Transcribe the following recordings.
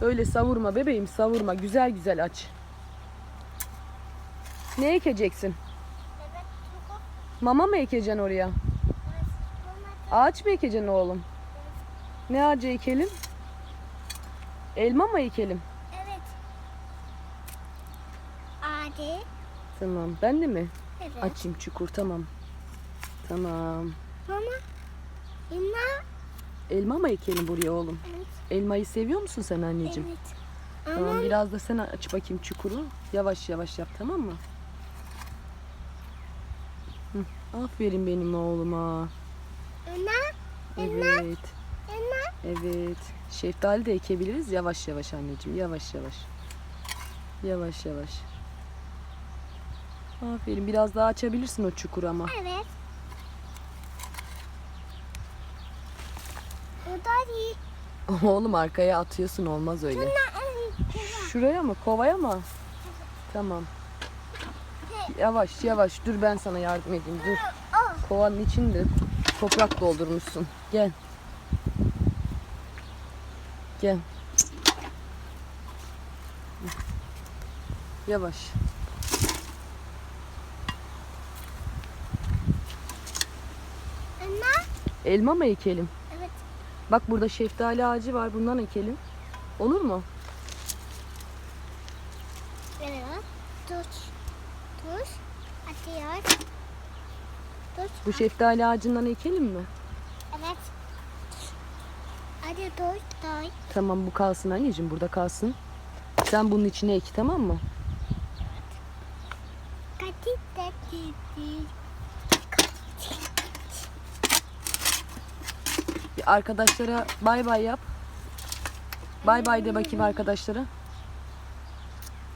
Öyle savurma bebeğim savurma. Güzel güzel aç. Ne ekeceksin? Mama mı ekeceksin oraya? Ağaç mı ekeceksin oğlum? Ne ağacı ekelim? Elma mı ekelim? Evet. Hadi. Tamam. Ben de mi? Evet. Açayım çukur tamam. Tamam. Mama. Elma mı ekelim buraya oğlum? Evet. Elmayı seviyor musun sen anneciğim? Evet. Tamam Ama biraz da sen aç bakayım çukuru. Yavaş yavaş yap tamam mı? Hı, aferin benim oğluma. İnna. Evet. İnna. Evet. Şeftali de ekebiliriz yavaş yavaş anneciğim. Yavaş yavaş. Yavaş yavaş. Aferin. Biraz daha açabilirsin o çukuru ama. Evet. O da iyi. Oğlum arkaya atıyorsun olmaz öyle. Şuraya mı? Kovaya mı? Tamam. Yavaş yavaş. Dur ben sana yardım edeyim. Dur. Kovanın içinde toprak doldurmuşsun. Gel. Gel. Yavaş. İnna. Elma mı ekelim? Evet. Bak burada şeftali ağacı var. Bundan ekelim. Olur mu? Veriyor. Tuz. Tuz. Atıyor. Tuz. Bu şeftali ağacından ekelim mi? Evet. Hadi tuz. Tuz. Tamam bu kalsın anneciğim. Burada kalsın. Sen bunun içine ek tamam mı? Kati de kiti. Arkadaşlara bay bay yap. Bay bay de bakayım arkadaşlara.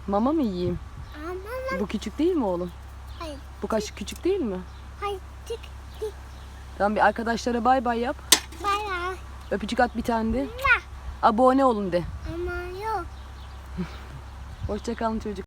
Mama mı yiyeyim? Ama Bu küçük değil mi oğlum? hayır. Bu kaşık küçük değil mi? Hayır. Tık. Tamam bir arkadaşlara bay bay yap. Bana. Öpücük at bir tane de. Abone olun de. ama yok. Hoşçakalın çocuk.